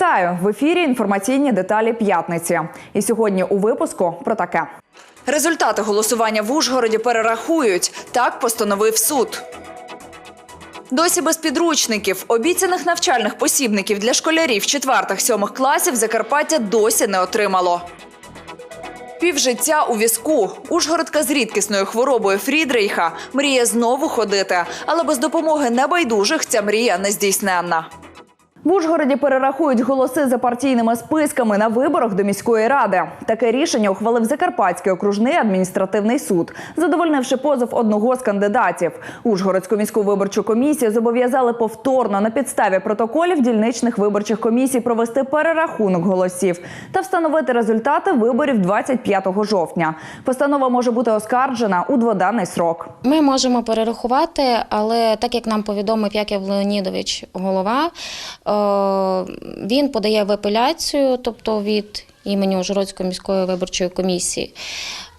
Вітаю в ефірі. Інформаційні деталі п'ятниці. І сьогодні у випуску про таке. Результати голосування в Ужгороді перерахують. Так постановив суд. Досі без підручників, обіцяних навчальних посібників для школярів 4-7 класів Закарпаття досі не отримало. Півжиття у візку. Ужгородка з рідкісною хворобою Фрідрейха мріє знову ходити, але без допомоги небайдужих ця мрія нездійсненна. В Ужгороді перерахують голоси за партійними списками на виборах до міської ради. Таке рішення ухвалив Закарпатський окружний адміністративний суд, задовольнивши позов одного з кандидатів. Ужгородську міську виборчу комісію зобов'язали повторно на підставі протоколів дільничних виборчих комісій провести перерахунок голосів та встановити результати виборів 25 жовтня. Постанова може бути оскаржена у дводенний срок. Ми можемо перерахувати, але так як нам повідомив Яків Леонідович, голова, е, він подає в апеляцію, тобто від імені Ужгородської міської виборчої комісії.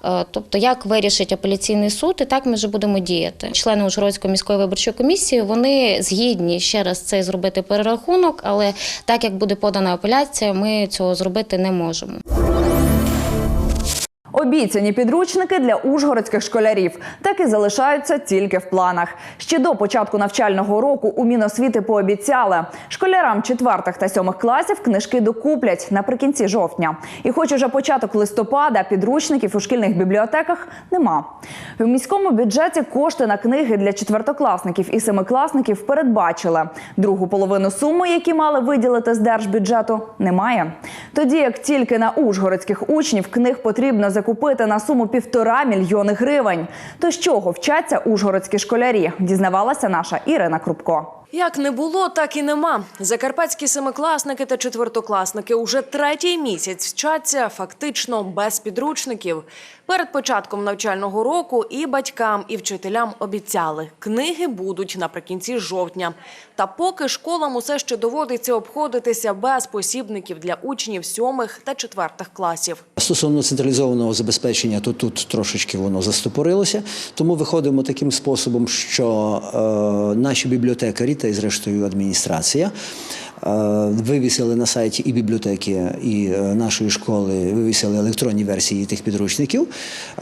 Е, Тобто, як вирішить апеляційний суд, і так ми вже будемо діяти. Члени Ужгородської міської виборчої комісії вони згідні ще раз це зробити перерахунок, але так як буде подана апеляція, ми цього зробити не можемо. Обіцяні підручники для ужгородських школярів так і залишаються тільки в планах. Ще до початку навчального року у Міносвіти пообіцяли школярам четвертих та сьомих класів книжки докуплять наприкінці жовтня. І хоч уже початок листопада підручників у шкільних бібліотеках нема. В міському бюджеті кошти на книги для четвертокласників і семикласників передбачили. Другу половину суми, які мали виділити з держбюджету, немає. Тоді як тільки на ужгородських учнів книг потрібно закупити на суму півтора мільйони гривень. То з чого вчаться ужгородські школярі? Дізнавалася наша Ірина Крупко. Як не було, так і нема. Закарпатські семикласники та четвертокласники уже третій місяць вчаться фактично без підручників. Перед початком навчального року і батькам, і вчителям обіцяли – книги будуть наприкінці жовтня. Та поки школам усе ще доводиться обходитися без посібників для учнів сьомих та четвертих класів. Стосовно централізованого забезпечення, то тут трошечки воно застопорилося. Тому виходимо таким способом, що е, наші бібліотекарі та й зрештою адміністрація е, вивісили на сайті і бібліотеки, і е, нашої школи вивісили електронні версії тих підручників.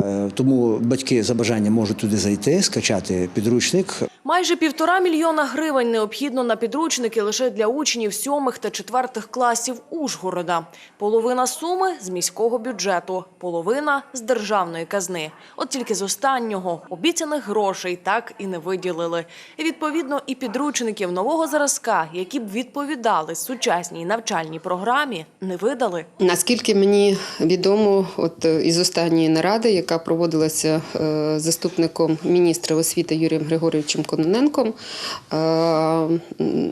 Е, тому батьки за бажанням можуть туди зайти, скачати підручник, Майже півтора мільйона гривень необхідно на підручники лише для учнів сьомих та четвертих класів Ужгорода. Половина суми з міського бюджету, половина з державної казни. От тільки з останнього обіцяних грошей так і не виділили. І відповідно і підручників нового зразка, які б відповідали сучасній навчальній програмі, не видали. Наскільки мені відомо, от е, із останньої наради, яка проводилася е, заступником міністра освіти Юрієм Григорійовичем Кононенком, е,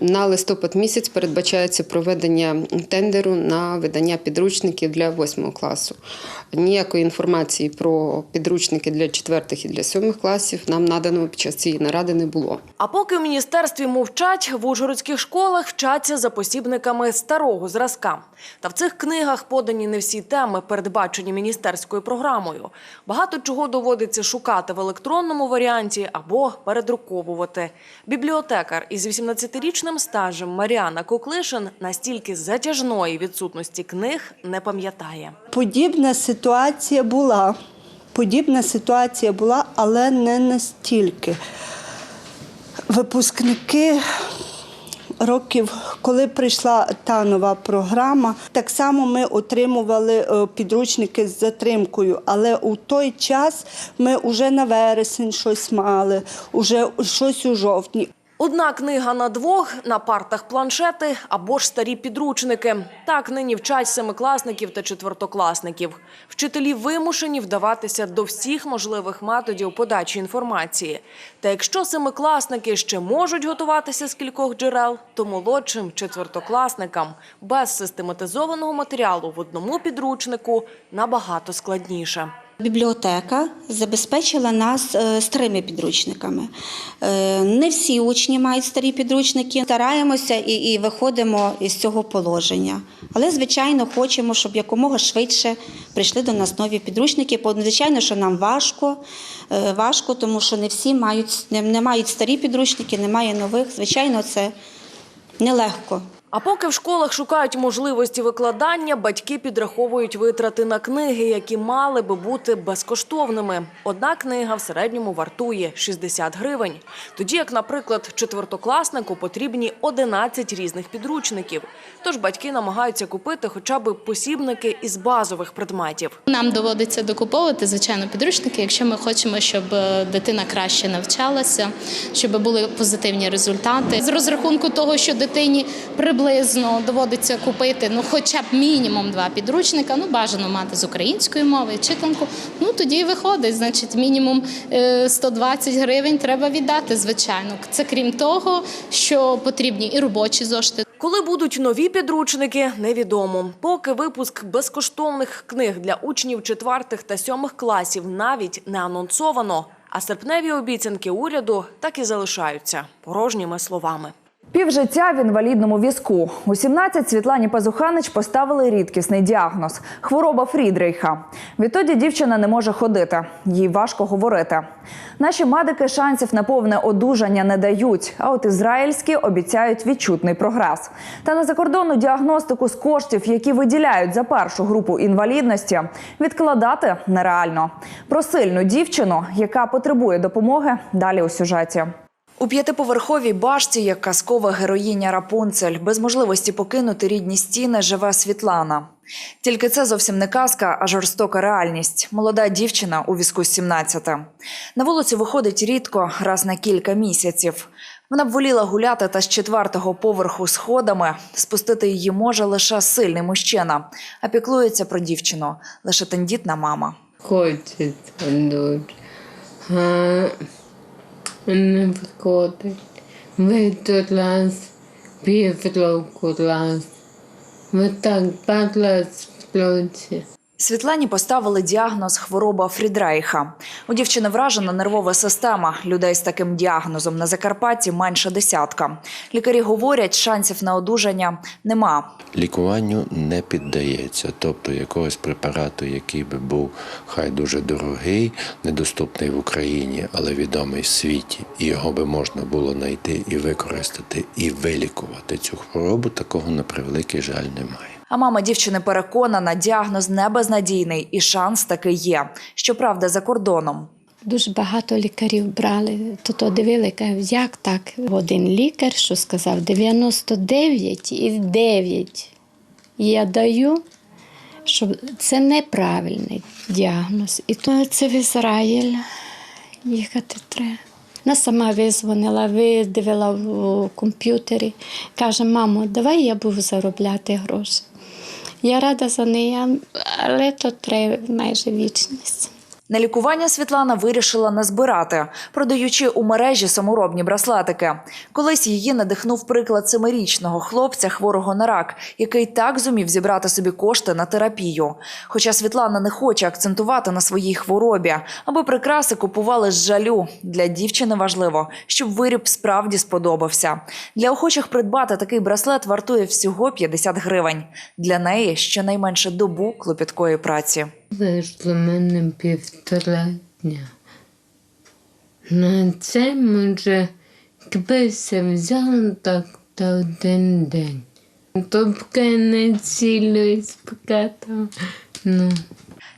на листопад місяць передбачається проведення тендеру на видання підручників для восьмого класу. Ніякої інформації про підручники для четвертих і для сьомих класів нам надано під час цієї наради не було. А поки в міністерстві мовчать, в ужгородських школах вчаться за посібниками старого зразка. Та в цих книгах подані не всі теми, передбачені міністерською програмою. Багато чого доводиться шукати в електронному варіанті або передруковувати. Бібліотекар із 18-річним стажем Маріана Куклишин настільки затяжної відсутності книг не пам'ятає. Подібна ситуація була. Подібна ситуація була, але не настільки. Випускники років, коли прийшла та нова програма, так само ми отримували е, підручники з затримкою. Але у той час ми вже на вересень щось мали, вже щось у жовтні. Одна книга на двох, на партах планшети або ж старі підручники. Так нині вчать семикласників та четвертокласників. Вчителі вимушені вдаватися до всіх можливих методів подачі інформації. Та якщо семикласники ще можуть готуватися з кількох джерел, то молодшим четвертокласникам без систематизованого матеріалу в одному підручнику набагато складніше. Бібліотека забезпечила нас е, старими підручниками. Е, Не всі учні мають старі підручники. Стараємося і, і виходимо із цього положення. Але, звичайно, хочемо, щоб якомога швидше прийшли до нас нові підручники. Звичайно, що нам важко, е, важко, тому що не всі мають, не, мають старі підручники, немає нових. Звичайно, це нелегко. А поки в школах шукають можливості викладання, батьки підраховують витрати на книги, які мали би бути безкоштовними. Одна книга в середньому вартує 60 гривень. Тоді як, наприклад, четвертокласнику потрібні 11 різних підручників. Тож батьки намагаються купити хоча б посібники із базових предметів. Нам доводиться докуповувати, звичайно, підручники, якщо ми хочемо, щоб е, дитина краще навчалася, щоб були позитивні результати. З розрахунку того, що дитині приблизно доводиться купити ну, хоча б мінімум два підручника, ну бажано мати з української мови, читанку. Ну тоді і виходить. Значить, мінімум е, 120 гривень треба віддати, звичайно. Це крім того, що потрібні і робочі зошити. Коли будуть нові підручники, невідомо. Поки випуск безкоштовних книг для учнів четвертих та сьомих класів навіть не анонсовано. А серпневі обіцянки уряду так і залишаються порожніми словами. Півжиття в інвалідному візку. У 17 Світлані Пазуханич поставили рідкісний діагноз – хвороба Фрідрейха. Відтоді дівчина не може ходити, їй важко говорити. Наші медики шансів на повне одужання не дають, а от ізраїльські обіцяють відчутний прогрес. Та на закордонну діагностику з коштів, які виділяють за першу групу інвалідності, відкладати нереально. Про сильну дівчину, яка потребує допомоги, далі у сюжеті. У п'ятиповерховій башті, як казкова героїня Рапунцель, без можливості покинути рідні стіни, живе Світлана. Тільки це зовсім не казка, а жорстока реальність. Молода дівчина у візку з 17. На вулицю виходить рідко, раз на кілька місяців. Вона б воліла гуляти та з четвертого поверху сходами. Спустити її може лише сильний мужчина, а піклується про дівчину лише тендітна мама. Хочеться дуже. А не виходить. Ви раз, півроку раз. Ви так падла сплються. Світлані поставили діагноз хвороба Фрідрейха. У дівчини вражена нервова система. Людей з таким діагнозом на Закарпатті менше десятка. Лікарі говорять, шансів на одужання нема. лікуванню не піддається, тобто якогось препарату, який би був хай дуже дорогий, недоступний в Україні, але відомий в світі, і його би можна було знайти і використати, і вилікувати цю хворобу, такого на превеликий жаль немає. А мама дівчини переконана, діагноз не безнадійний і шанс таки є. Щоправда, за кордоном. Дуже багато лікарів брали. То то дивили, кажуть, як так? Один лікар, що сказав 99 і 9. Я даю, що це неправильний діагноз. І то це в Ізраїль їхати треба. Вона сама визвонила, видивила в комп'ютері. Каже, мамо, давай я буду заробляти гроші. Я рада за неї, але то треба майже вічність. На лікування Світлана вирішила не збирати, продаючи у мережі саморобні браслетики. Колись її надихнув приклад семирічного хлопця, хворого на рак, який так зумів зібрати собі кошти на терапію. Хоча Світлана не хоче акцентувати на своїй хворобі, аби прикраси купували з жалю. Для дівчини важливо, щоб виріб справді сподобався. Для охочих придбати такий браслет вартує всього 50 гривень. Для неї щонайменше добу клопіткої праці. Вийшло мене півтора дня. На це може кбися взяла так та один день. Тобто не цілю спокатав. Ну.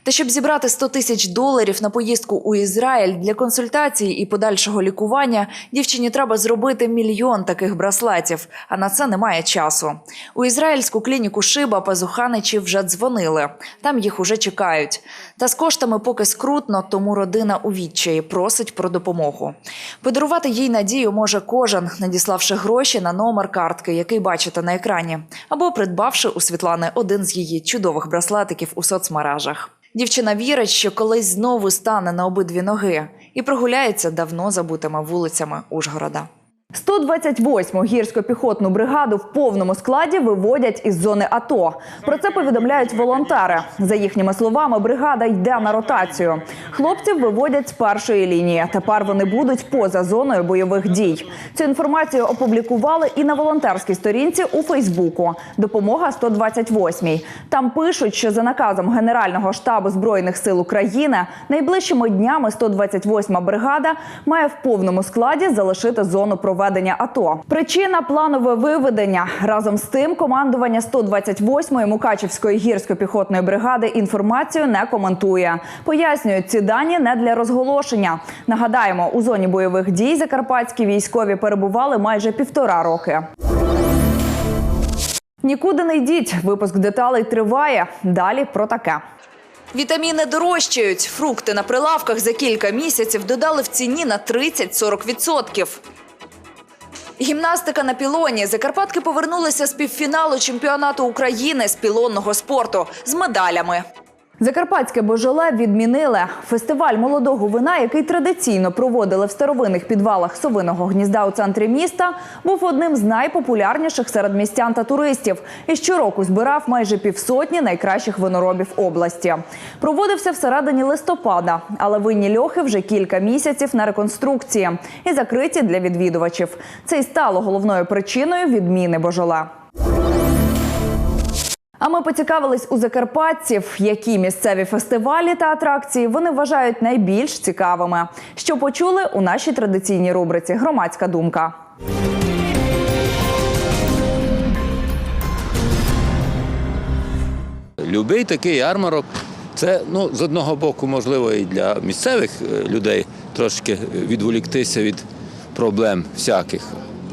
Та щоб зібрати 100 тисяч доларів на поїздку у Ізраїль для консультацій і подальшого лікування, дівчині треба зробити мільйон таких браслетів, а на це немає часу. У ізраїльську клініку Шиба пазуханичі вже дзвонили. Там їх уже чекають. Та з коштами поки скрутно, тому родина у відчаї просить про допомогу. Подарувати їй надію може кожен, надіславши гроші на номер картки, який бачите на екрані, або придбавши у Світлани один з її чудових браслетиків у соцмережах. Дівчина вірить, що колись знову стане на обидві ноги і прогуляється давно забутими вулицями Ужгорода. 128-му гірсько-піхотну бригаду в повному складі виводять із зони АТО. Про це повідомляють волонтери. За їхніми словами, бригада йде на ротацію. Хлопців виводять з першої лінії. Тепер вони будуть поза зоною бойових дій. Цю інформацію опублікували і на волонтерській сторінці у Фейсбуку. Допомога 128-й. Там пишуть, що за наказом Генерального штабу збройних сил України найближчими днями 128-ма бригада має в повному складі залишити зону проведення ведення АТО. Причина планове виведення. Разом з тим, командування 128-ї Мукачівської гірсько-піхотної бригади інформацію не коментує. Пояснюють, ці дані не для розголошення. Нагадаємо, у зоні бойових дій закарпатські військові перебували майже півтора роки. Нікуди не йдіть. Випуск деталей триває. Далі про таке. Вітаміни дорожчають. Фрукти на прилавках за кілька місяців додали в ціні на 30-40%. Гімнастика на пілоні. Закарпатки повернулися з півфіналу чемпіонату України з пілонного спорту з медалями. Закарпатське божоле відмінили. Фестиваль молодого вина, який традиційно проводили в старовинних підвалах совиного гнізда у центрі міста, був одним з найпопулярніших серед містян та туристів. І щороку збирав майже півсотні найкращих виноробів області. Проводився всередині листопада, але винні льохи вже кілька місяців на реконструкції і закриті для відвідувачів. Це й стало головною причиною відміни божоле. А ми поцікавились у закарпатців, які місцеві фестивалі та атракції вони вважають найбільш цікавими. Що почули у нашій традиційній рубриці Громадська думка. Любий такий ярмарок. Це ну, з одного боку, можливо, і для місцевих е, людей трошки відволіктися від проблем всяких.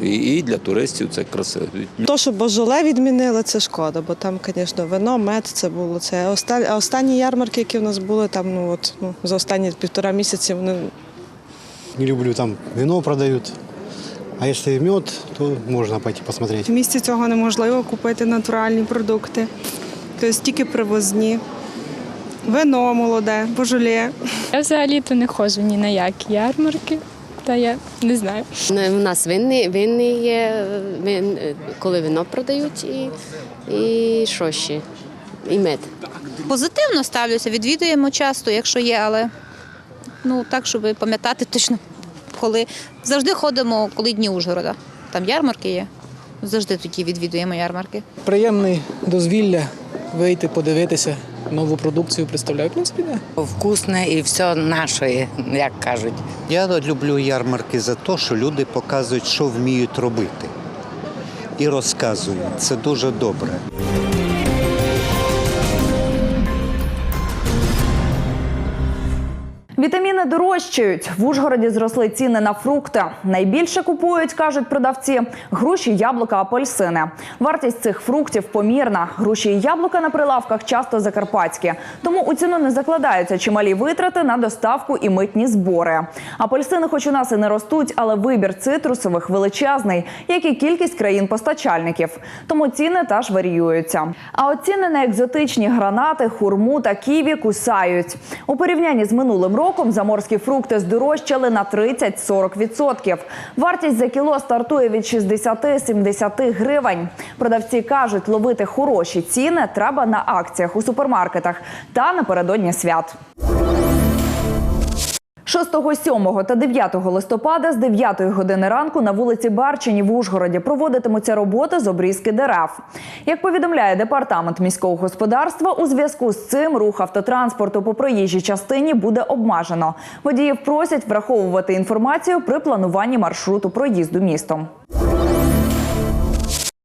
І, і для туристів це красиво. То, що Божоле відмінили, це шкода, бо там, звісно, вино, мед це було. Це останні ярмарки, які в нас були, там ну от ну за останні півтора місяці, вони Не люблю, там вино продают. А если мед, то можно пойти посмотреть. в місті цього неможливо купити натуральні продукти. Тобто тільки привозні. Вино молоде, божоле. Я взагалі-то не ходжу ні на які ярмарки, та я не знаю. У нас винні, винні є, вин, коли вино продають і, і що ще? І мед. Позитивно ставлюся, відвідуємо часто, якщо є, але ну так, щоб пам'ятати точно, коли завжди ходимо, коли дні Ужгорода. Там ярмарки є. Завжди тоді відвідуємо ярмарки. Приємне дозвілля вийти, подивитися, нову продукцію представляю. В принципі, да. Вкусне і все наше, як кажуть. Я люблю ярмарки за те, що люди показують, що вміють робити. І розказують. Це дуже добре. Вітаміни дорожчають. В Ужгороді зросли ціни на фрукти. Найбільше купують, кажуть продавці, груші, яблука, апельсини. Вартість цих фруктів помірна. Груші і яблука на прилавках часто закарпатські. Тому у ціну не закладаються чималі витрати на доставку і митні збори. Апельсини, хоч у нас і не ростуть, але вибір цитрусових величезний, як і кількість країн-постачальників. Тому ціни теж варіюються. А от ціни на екзотичні гранати, хурму та ківі кусають. У порівнянні з минулим роком заморські фрукти здорожчали на 30-40%. Вартість за кіло стартує від 60-70 гривень. Продавці кажуть, ловити хороші ціни треба на акціях у супермаркетах та напередодні свят. 6, 7 та 9 листопада з 9 години ранку на вулиці Барчині в Ужгороді проводитимуться роботи з обрізки дерев. Як повідомляє департамент міського господарства, у зв'язку з цим рух автотранспорту по проїжджій частині буде обмежено. Водіїв просять враховувати інформацію при плануванні маршруту проїзду містом.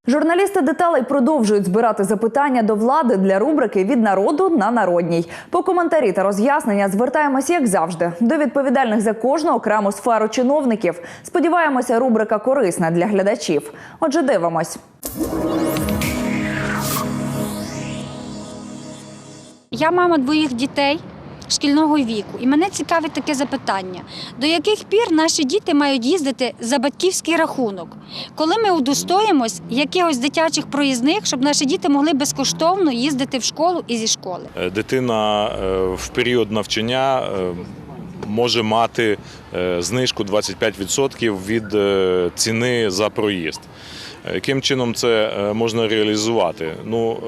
Журналісти деталей продовжують збирати запитання до влади для рубрики від народу на народній. По коментарі та роз'яснення звертаємось, як завжди, до відповідальних за кожну окрему сферу чиновників. Сподіваємося, рубрика корисна для глядачів. Отже, дивимось. Я мама двоїх дітей шкільного віку, і мене цікавить таке запитання: до яких пір наші діти мають їздити за батьківський рахунок? Коли ми удостоїмось якихось дитячих проїзних, щоб наші діти могли безкоштовно їздити в школу і зі школи? Е, Дитина е, в період навчання е, може мати знижку 25% від ціни за проїзд. Яким чином це можна реалізувати? Ну,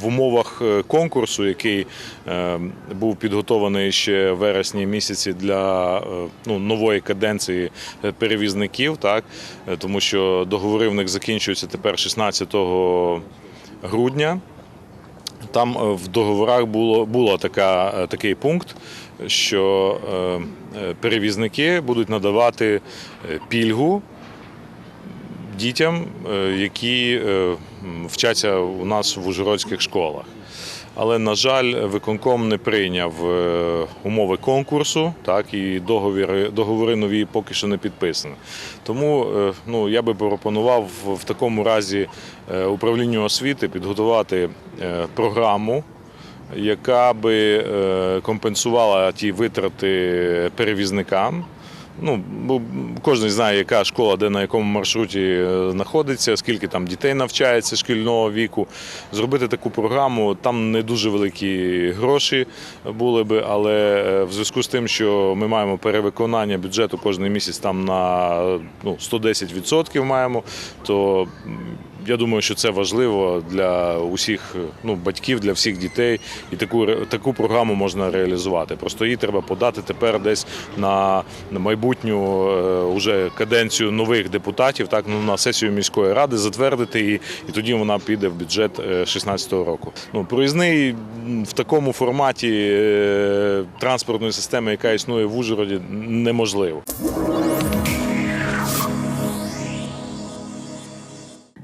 в умовах е, конкурсу, який е, був підготований ще вересні місяці для е, ну, нової каденції перевізників, так тому що договори в них закінчуються тепер 16 грудня. Там в договорах було, було така, такий пункт, що перевізники будуть надавати пільгу дітям, е, які е, вчаться у нас в ужгородських школах. Але, на жаль, виконком не прийняв е, умови конкурсу, так і договори, договори нові поки що не підписані. Тому ну, я би пропонував в- такому разі управлінню освіти підготувати програму, яка би компенсувала ті витрати перевізникам. Ну, кожен знає, яка школа, де на якому маршруті е, знаходиться, скільки там дітей навчається шкільного віку. Зробити таку програму, там не дуже великі гроші були би, але е, в зв'язку з тим, що ми маємо перевиконання бюджету кожен місяць там на ну, 110% маємо, то я думаю, що це важливо для усіх ну, батьків, для всіх дітей, і таку таку програму можна реалізувати. Просто її треба подати тепер десь на, майбутню е, уже каденцію нових депутатів, так ну на сесію міської ради затвердити її, і тоді вона піде в бюджет 2016 року. Ну проїзний в такому форматі е, транспортної системи, яка існує в Ужгороді, неможливо.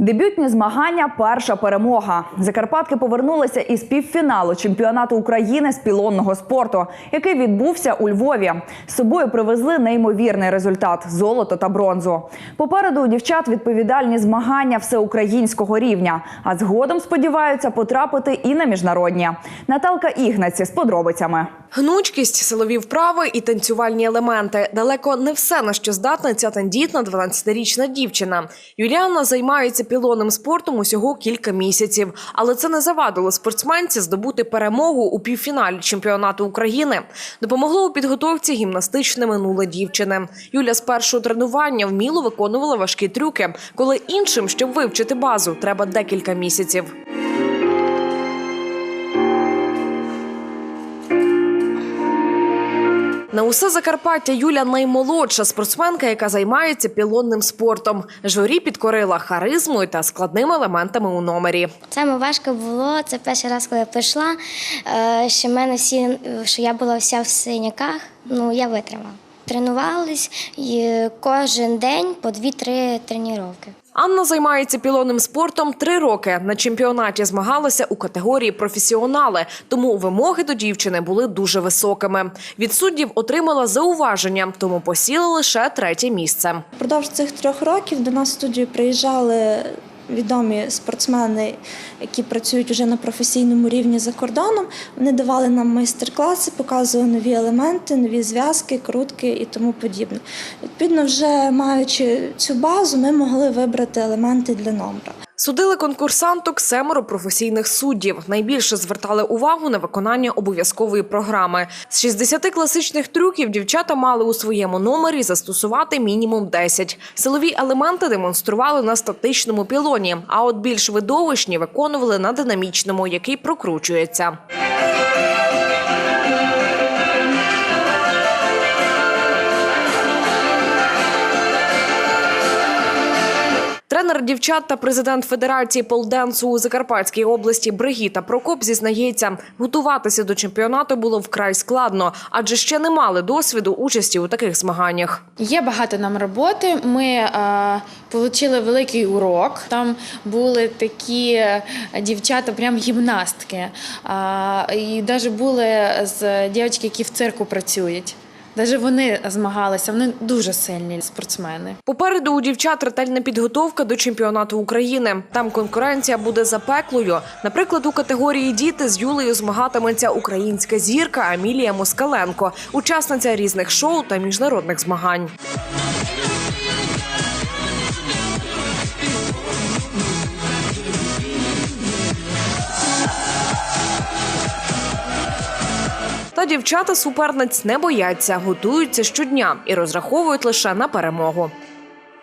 Дебютні змагання перша перемога. Закарпатки повернулися із півфіналу чемпіонату України з пілонного спорту, який відбувся у Львові. З собою привезли неймовірний результат золото та бронзу. Попереду у дівчат відповідальні змагання всеукраїнського рівня, а згодом сподіваються потрапити і на міжнародні. Наталка Ігнаці з подробицями. Гнучкість, силові вправи і танцювальні елементи далеко не все на що здатна ця тендітна 12-річна дівчина. Юліана займається пілонним спортом усього кілька місяців, але це не завадило спортсменці здобути перемогу у півфіналі чемпіонату України. Допомогло у підготовці гімнастичне минуле дівчини. Юля з першого тренування вміло виконувала важкі трюки, коли іншим, щоб вивчити базу, треба декілька місяців. На усе Закарпаття Юля наймолодша спортсменка, яка займається пілонним спортом. Журі підкорила харизмою та складними елементами у номері. Саме важко було це перший раз, коли я прийшла. е, Що мене всі, що я була вся в синяках. Ну я витримала. Тренувались кожен день по 2-3 тренування. Анна займається пілонним спортом три роки. На чемпіонаті змагалася у категорії професіонали, тому вимоги до дівчини були дуже високими. Від суддів отримала зауваження, тому посіла лише третє місце. Впродовж цих трьох років до нас в студію приїжджали відомі спортсмени, які працюють вже на професійному рівні за кордоном. Вони давали нам майстер-класи, показували нові елементи, нові зв'язки, крутки і тому подібне. Відповідно, вже маючи цю базу, ми могли вибрати елементи для номера. Судили конкурсанток семеро професійних суддів. Найбільше звертали увагу на виконання обов'язкової програми. З 60 класичних трюків дівчата мали у своєму номері застосувати мінімум 10. Силові елементи демонстрували на статичному пілоні, а от більш видовищні виконували на динамічному, який прокручується. Тренер дівчат та президент Федерації полденсу у Закарпатській області Бригіта Прокоп зізнається, готуватися до чемпіонату було вкрай складно, адже ще не мали досвіду участі у таких змаганнях. Є багато нам роботи. Ми е, отримали великий урок. Там були такі е, дівчата, прям гімнастки. Е, і навіть були з дівчатки, які в цирку працюють. Навіть вони змагалися, вони дуже сильні спортсмени. Попереду у дівчат ретельна підготовка до чемпіонату України. Там конкуренція буде запеклою. Наприклад, у категорії діти з Юлею змагатиметься українська зірка Амілія Москаленко, учасниця різних шоу та міжнародних змагань. Та дівчата суперниць не бояться, готуються щодня і розраховують лише на перемогу.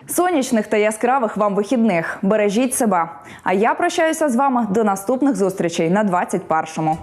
Сонячних та яскравих вам вихідних. Бережіть себе. А я прощаюся з вами до наступних зустрічей на 21-му.